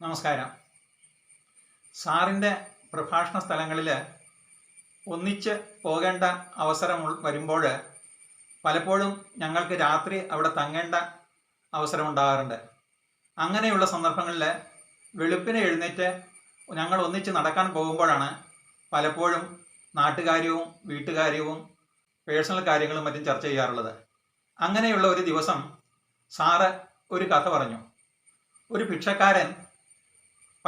നമസ്കാരം. സാറിന്റെ പ്രഭാഷണ സ്ഥലങ്ങളിൽ ഒന്നിച്ച് പോകേണ്ട അവസരം വരുമ്പോൾ പലപ്പോഴും ഞങ്ങൾക്ക് രാത്രി അവിടെ തങ്ങേണ്ട അവസരം ഉണ്ടാകാറുണ്ട്. അങ്ങനെയുള്ള സന്ദർഭങ്ങളിൽ വെളുപ്പിനെ എഴുന്നേറ്റ് ഞങ്ങൾ ഒന്നിച്ച് നടക്കാൻ പോകുമ്പോഴാണ് പലപ്പോഴും നാട്ടുകാര്യവും വീട്ടുകാര്യവും പേഴ്സണൽ കാര്യങ്ങളും മറ്റും ചർച്ച ചെയ്യാറുള്ളത്. അങ്ങനെയുള്ള ഒരു ദിവസം സാറ് ഒരു കഥ പറഞ്ഞു. ഒരു ഭിക്ഷക്കാരൻ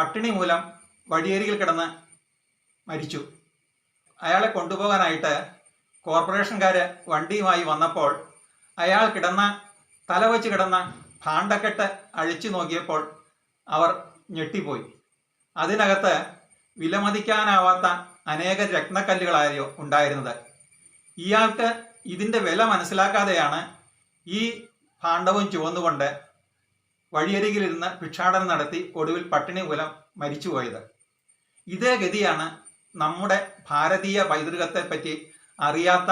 പട്ടിണി മൂലം വഴിയരികിൽ കിടന്ന് മരിച്ചു. അയാളെ കൊണ്ടുപോകാനായിട്ട് കോർപ്പറേഷൻകാർ വണ്ടിയുമായി വന്നപ്പോൾ അയാൾ കിടന്ന തലവച്ച് കിടന്ന ഭാണ്ഡക്കെട്ട് അഴിച്ചു നോക്കിയപ്പോൾ അവർ ഞെട്ടിപ്പോയി. അതിനകത്ത് വിലമതിക്കാനാവാത്ത അനേക രത്നക്കല്ലുകളായോ ഉണ്ടായിരുന്നത്. ഇയാൾക്ക് ഇതിന്റെ വില മനസ്സിലാക്കാതെയാണ് ഈ ഭാണ്ഡവും ചുവന്നുകൊണ്ട് വഴിയരികിലിരുന്ന് ഭിക്ഷാടനം നടത്തി ഒടുവിൽ പട്ടിണി മൂലം മരിച്ചുപോയത്. ഇതേ ഗതിയാണ് നമ്മുടെ ഭാരതീയ പൈതൃകത്തെ പറ്റി അറിയാത്ത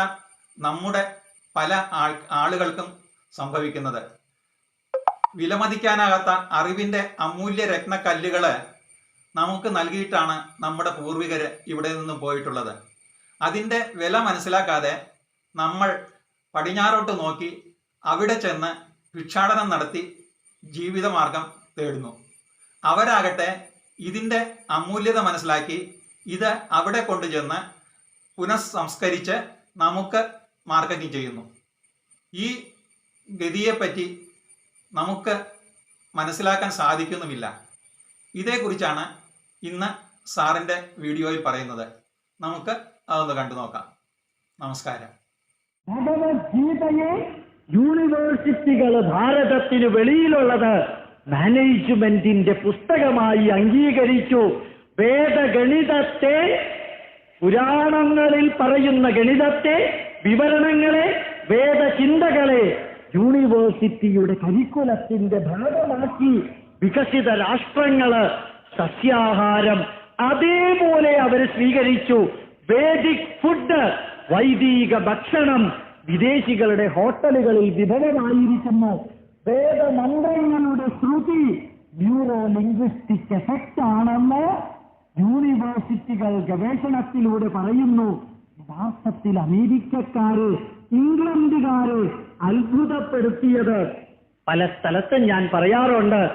നമ്മുടെ പല ആൾ ആളുകൾക്കും സംഭവിക്കുന്നത്. വിലമതിക്കാനാകാത്ത അറിവിന്റെ അമൂല്യ രത്നക്കല്ലുകൾ നമുക്ക് നൽകിയിട്ടാണ് നമ്മുടെ പൂർവികർ ഇവിടെ നിന്നും പോയിട്ടുള്ളത്. അതിന്റെ വില മനസ്സിലാക്കാതെ നമ്മൾ പടിഞ്ഞാറോട്ട് നോക്കി അവിടെ ചെന്ന് ഭിക്ഷാടനം നടത്തി ജീവിതമാർഗം തേടുന്നു. അവരാകട്ടെ ഇതിന്റെ അമൂല്യത മനസ്സിലാക്കി ഇത് അവിടെ കൊണ്ടുചെന്ന് പുനഃസംസ്കരിച്ച് നമുക്ക് മാർക്കറ്റിംഗ് ചെയ്യുന്നു. ഈ ഗതിയെപ്പറ്റി നമുക്ക് മനസ്സിലാക്കാൻ സാധിക്കുന്നുമില്ല. ഇതേക്കുറിച്ചാണ് ഇന്ന് സാറിന്റെ വീഡിയോയിൽ പറയുന്നത്. നമുക്ക് അതൊന്ന് കണ്ടു നോക്കാം നമസ്കാരം. ഭഗവത്ഗീതയെ യൂണിവേഴ്സിറ്റികൾ ഭാരതത്തിന് വെളിയിലുള്ളത് മാനേജ്മെന്റിന്റെ പുസ്തകമായി അംഗീകരിച്ചു. വേദഗണിതത്തെ പുരാണങ്ങളിൽ പറയുന്ന ഗണിതത്തെ വിവരണങ്ങളെ വേദചിന്തകളെ യൂണിവേഴ്സിറ്റിയുടെ കരിക്കുലത്തിന്റെ ഭാഗമാക്കി വികസിത രാഷ്ട്രങ്ങൾ സസ്യാഹാരം അതേപോലെ അവർ സ്വീകരിച്ചു. വേദിക് ഫുഡ് വൈദിക ഭക്ഷണം വിദേശികളുടെ ഹോട്ടലുകളിൽ വിഭവമായിരിക്കുന്നു വേദമന്ത്രങ്ങളുടെ ശ്രുതി ന്യൂറോ ലിംഗ്വിസ്റ്റിക് എഫക്റ്റ് ആണെന്ന് യൂണിവേഴ്സിറ്റികൾ ഗവേഷണത്തിലൂടെ പറയുന്നു. യഥാർത്ഥത്തിൽ അമേരിക്കക്കാര് ഇംഗ്ലണ്ടുകാര് അത്ഭുതപ്പെടുത്തിയത്. പല സ്ഥലത്തും ഞാൻ പറയാറുണ്ട്.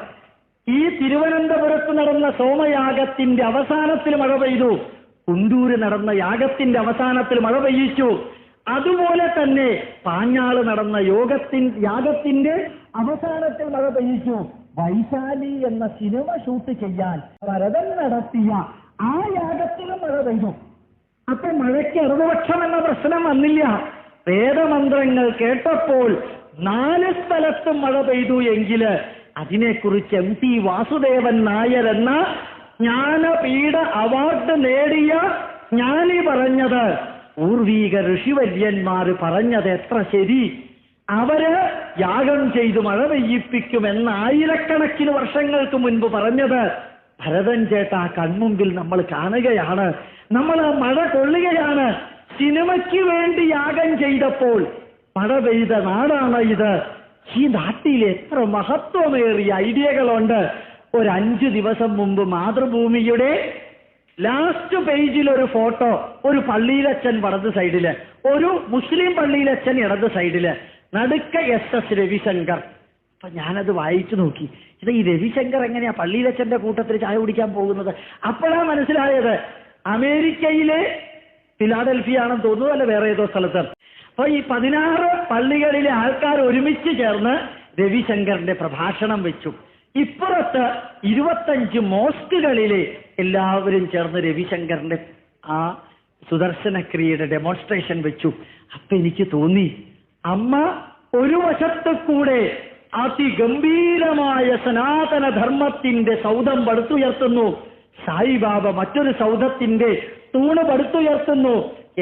ഈ തിരുവനന്തപുരത്ത് നടന്ന സോമയാഗത്തിന്റെ അവസാനത്തിൽ മഴ പെയ്തു. കുണ്ടൂര് നടന്ന യാഗത്തിന്റെ അവസാനത്തിൽ മഴ പെയ്യിച്ചു. അതുപോലെ തന്നെ പാഞ്ഞാൾ നടന്ന യോഗത്തിൻ യാഗത്തിന്റെ അവസാനത്തിൽ മഴ പെയ്യിച്ചു. വൈശാലി എന്ന സിനിമ ഷൂട്ട് ചെയ്യാൻ ഭരതൻ നടത്തിയ ആ യാഗത്തിലും മഴ പെയ്തു. അപ്പൊ മഴയ്ക്ക് അറുപക്ഷം എന്ന പ്രശ്നം വന്നില്ല. വേദമന്ത്രങ്ങൾ കേട്ടപ്പോൾ നാല് സ്ഥലത്തും മഴ പെയ്തു എങ്കിൽ അതിനെക്കുറിച്ച് എം ടി വാസുദേവൻ നായർ എന്ന ജ്ഞാനപീഠ അവാർഡ് നേടിയ ജ്ഞാനി പറഞ്ഞത് പൂർവീക ഋഷിവര്യന്മാര് പറഞ്ഞത് എത്ര ശരി. അവർ യാഗം ചെയ്ത് മഴ പെയ്യിപ്പിക്കുമെന്ന് ആയിരക്കണക്കിന് വർഷങ്ങൾക്ക് മുൻപ് പറഞ്ഞത്. ഭരതൻ ചേട്ടാ കൺമുമ്പിൽ നമ്മൾ കാണുകയാണ്. നമ്മൾ ആ മഴ കൊള്ളുകയാണ്. സിനിമയ്ക്ക് വേണ്ടി യാഗം ചെയ്തപ്പോൾ മഴ പെയ്ത നാടാണ് ഇത്. ഈ നാട്ടിൽ എത്ര മഹത്വമേറിയ ഐഡിയകളുണ്ട്. ഒരു അഞ്ചു ദിവസം മുമ്പ് മാതൃഭൂമിയുടെ ലാസ്റ്റ് പേജിൽ ഒരു ഫോട്ടോ ഒരു പള്ളിയിലച്ഛൻ വടത് സൈഡിൽ ഒരു മുസ്ലിം പള്ളിയിലച്ഛൻ ഇടത് സൈഡിൽ നടുക്ക എസ് എസ് രവിശങ്കർ. അപ്പൊ ഞാനത് വായിച്ചു നോക്കി. ഇത് ഈ രവിശങ്കർ എങ്ങനെയാ പള്ളിയിലച്ഛന്റെ കൂട്ടത്തിൽ ചായ കുടിക്കാൻ പോകുന്നത്? അപ്പോഴാ മനസ്സിലായത്. അമേരിക്കയിലെ ഫിലാഡൽഫിയ ആണെന്ന് തോന്നുന്നു അല്ല വേറെ ഏതോ സ്ഥലത്ത്. അപ്പൊ ഈ പതിനാറ് പള്ളികളിലെ ആൾക്കാർ ഒരുമിച്ച് ചേർന്ന് രവിശങ്കറിന്റെ പ്രഭാഷണം വെച്ചു. ഇപ്പുറത്ത് ഇരുപത്തഞ്ച് മോസ്കുകളിലെ എല്ലാവരും ചേർന്ന് രവിശങ്കറിന്റെ ആ സുദർശനക്രിയയുടെ ഡെമോൺസ്ട്രേഷൻ വെച്ചു. അപ്പൊ എനിക്ക് തോന്നി അമ്മ ഒരു വശത്ത് കൂടെ അതിഗംഭീരമായ സനാതന ധർമ്മത്തിന്റെ സൗധം പടുത്തുയർത്തുന്നു. സായിബാബ മറ്റൊരു സൗധത്തിന്റെ തൂണ് പടുത്തുയർത്തുന്നു.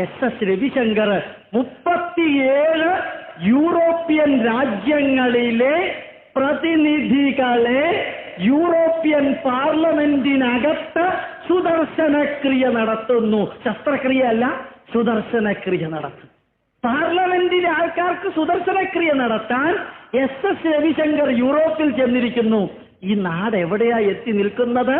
എസ് എസ് രവിശങ്കർ മുപ്പത്തിയേഴ് യൂറോപ്യൻ രാജ്യങ്ങളിലെ പ്രതിനിധികളെ യൂറോപ്യൻ പാർലമെന്റിനകത്ത് സുദർശനക്രിയ നടത്തുന്നു. ശസ്ത്രക്രിയ അല്ല സുദർശനക്രിയ നടത്തും പാർലമെന്റിലെ ആൾക്കാർക്ക് സുദർശനക്രിയ നടത്താൻ എസ് എസ് രവിശങ്കർ യൂറോപ്പിൽ ചെന്നിരിക്കുന്നു. ഈ നാട് എവിടെയാ എത്തി നിൽക്കുന്നത്?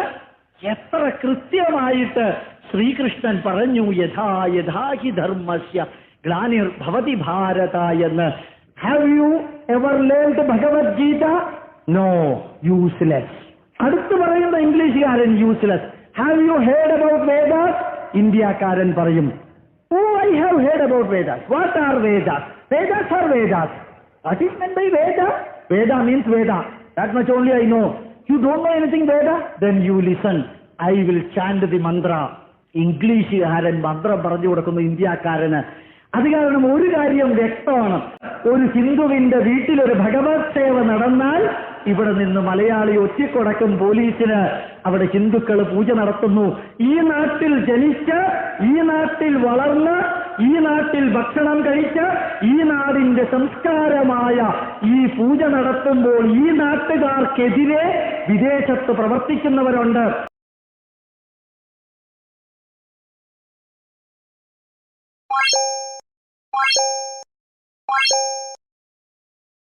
എത്ര കൃത്യമായിട്ട് ശ്രീകൃഷ്ണൻ പറഞ്ഞു യഥാ യഥാ ഹി ധർമ്മസ്യ ഗ്ലാനിർ ഭവതി ഭാരത എന്ന്. Have you ever learned Bhagavadgita no useless അടുത്ത് പറയുന്ന ഇംഗ്ലീഷുകാരൻ useless have you heard about Vedas ഇന്ത്യക്കാരൻ പറയും ഓ I have heard about Vedas what are Vedas Vedas are Vedas what is meant by Veda Veda means Veda that much only I know you don't know anything Veda then you listen I will chant the mantra ഇംഗ്ലീഷുകാരൻ മന്ത്രം പറഞ്ഞു കൊടുക്കുന്നു ഇന്ത്യക്കാരന്. അത് കാരണം ഒരു കാര്യം വ്യക്തമാണ്. ഒരു ഹിന്ദുവിന്റെ വീട്ടിലൊരു ഭഗവത് സേവ നടന്നാൽ ഇവിടെ നിന്ന് മലയാളി ഒറ്റിക്കൊടക്കും പോലീസിന് അവിടെ ഹിന്ദുക്കൾ പൂജ നടത്തുന്നു. ഈ നാട്ടിൽ ജനിച്ച ഈ നാട്ടിൽ വളർന്ന ഈ നാട്ടിൽ ഭക്ഷണം കഴിച്ച ഈ നാടിന്റെ സംസ്കാരമായ ഈ പൂജ നടത്തുമ്പോൾ ഈ നാട്ടുകാർക്കെതിരെ വിദേശത്ത് പ്രവർത്തിക്കുന്നവരുണ്ട്.